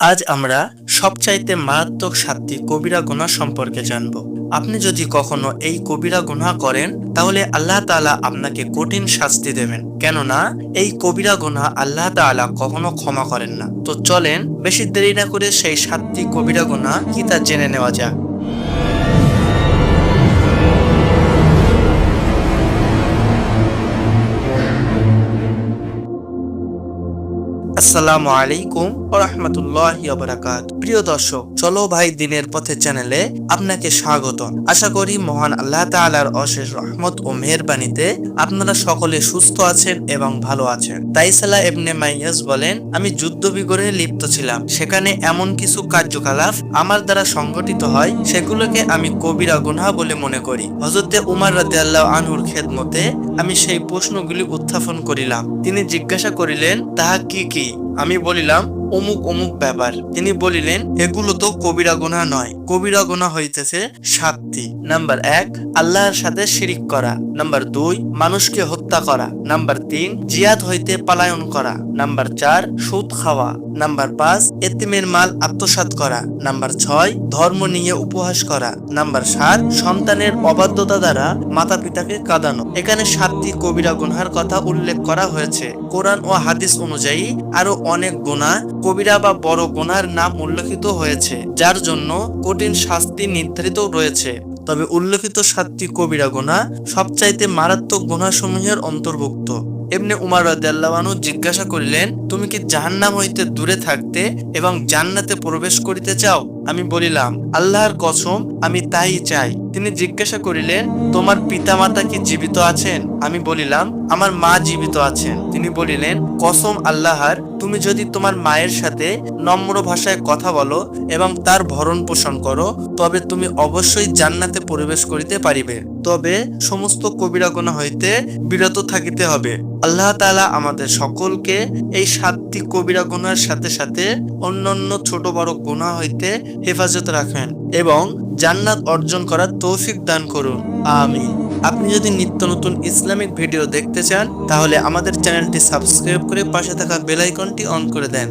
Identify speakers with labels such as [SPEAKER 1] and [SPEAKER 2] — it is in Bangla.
[SPEAKER 1] আজ আমরা সবচাইতে মারাত্মক সাতটি কবিরা গুণা সম্পর্কে জানব। আপনি যদি কখনো এই কবিরা গুণা করেন, তাহলে আল্লাহ তালা আপনাকে কঠিন শাস্তি দেবেন। কেননা, এই কবিরা গুণা আল্লাহ তালা কখনো ক্ষমা করেন না। তো চলেন, বেশি দেরি না করে সেই সাতটি কবিরা গুণা কি তা জেনে নেওয়া যাক। আসসালামু আলাইকুম রহমতুল্লাহ বারাকাত প্রিয় দর্শক, চলো ভাই, দিনের পথে চ্যানেলে আপনাকে স্বাগত আশা করি মহান আল্লাহ তাআলার অশেষ রহমত ও মেহেরবানিতে আপনারা সকলে সুস্থ আছেন এবং ভালো আছেন। তাইসালা এবনে মাইয়াস বলেন, আমি যুদ্ধ বিগড়ে লিপ্ত ছিলাম। সেখানে এমন কিছু কার্যকলাপ আমার দ্বারা সংগঠিত হয়, সেগুলোকে আমি কবিরা গুনাহ বলে মনে করি। হজরতে উমার রাদিয়াল্লাহু আনহুর খেদমতে আমি সেই প্রশ্নগুলি উত্থাপন করিলাম। তিনি জিজ্ঞাসা করিলেন, তাহা কি কি? আমি বলিলাম অমুক অমুক ব্যাপার। তিনি বলিলেন, এগুলো তো কবিরা গুনাহ নয়। কবিরা গুনাহ হইতেছে সাতটি। নাম্বার এক, আল্লাহর সাথে শিরিক করা। নাম্বার দুই, মানুষকে হত্যা করা। নাম্বার তিন, জিয়াদ হইতে পালায়ন করা। নাম্বার চার, সুদ খাওয়া। নাম্বার পাঁচ, এতিমের মাল আত্মসাৎ করা। নাম্বার ছয়, ধর্ম নিয়ে উপহাস করা। নাম্বার সাত, সন্তানের অবাধ্যতা দ্বারা মাতা পিতাকে কাঁদানো। এখানে সাতটি কবিরা গুনহার কথা উল্লেখ করা হয়েছে। কোরআন ও হাদিস অনুযায়ী আরও অনেক গুনাহ কবিরা বা বড় গোনার নাম উল্লেখিত হয়েছে, যার জন্য কঠিন শাস্তি নির্ধারিত রয়েছে। তবে উল্লেখিত সাতটি কবিরা গোনা সবচাইতে মারাত্মক গুনাসমূহের অন্তর্ভুক্ত। এমনি উমার রাদিয়াল্লাহু জিজ্ঞাসা করিলেন, তুমি কি জাহান্নাম হইতে দূরে থাকতে এবং জান্নাতে প্রবেশ করিতে চাও? আমি বলিলাম, আল্লাহর কসম, আমি তাই চাই। তিনি জিজ্ঞাসা করিলেন, তোমার পিতামাতা কি জীবিত আছেন? আমি বলিলাম, আমার মা জীবিত আছেন। তিনি বলিলেন, কসম আল্লাহর, তুমি যদি তোমার মায়ের সাথে নম্র ভাষায় কথা বলো এবং তার ভরণ পোষণ করো, তবে তুমি অবশ্যই জান্নাতে প্রবেশ করিতে পারিবে। তবে সমস্ত কবিরা গুনাহ হইতে বিরত থাকিতে হবে। আল্লাহ তাআলা আমাদের সকলকে এই সাতটি কবিরা গুনার সাথে সাথে অন্যান্য ছোট বড় গুনাহ হইতে হেফাজত রাখেন এবং জান্নাত অর্জন করার তৌফিক দান করুন। আমি আপনি যদি নিত্য নতুন ইসলামিক ভিডিও দেখতে চান, তাহলে আমাদের চ্যানেলটি সাবস্ক্রাইব করে পাশে থাকা বেলাইকনটি অন করে দেন।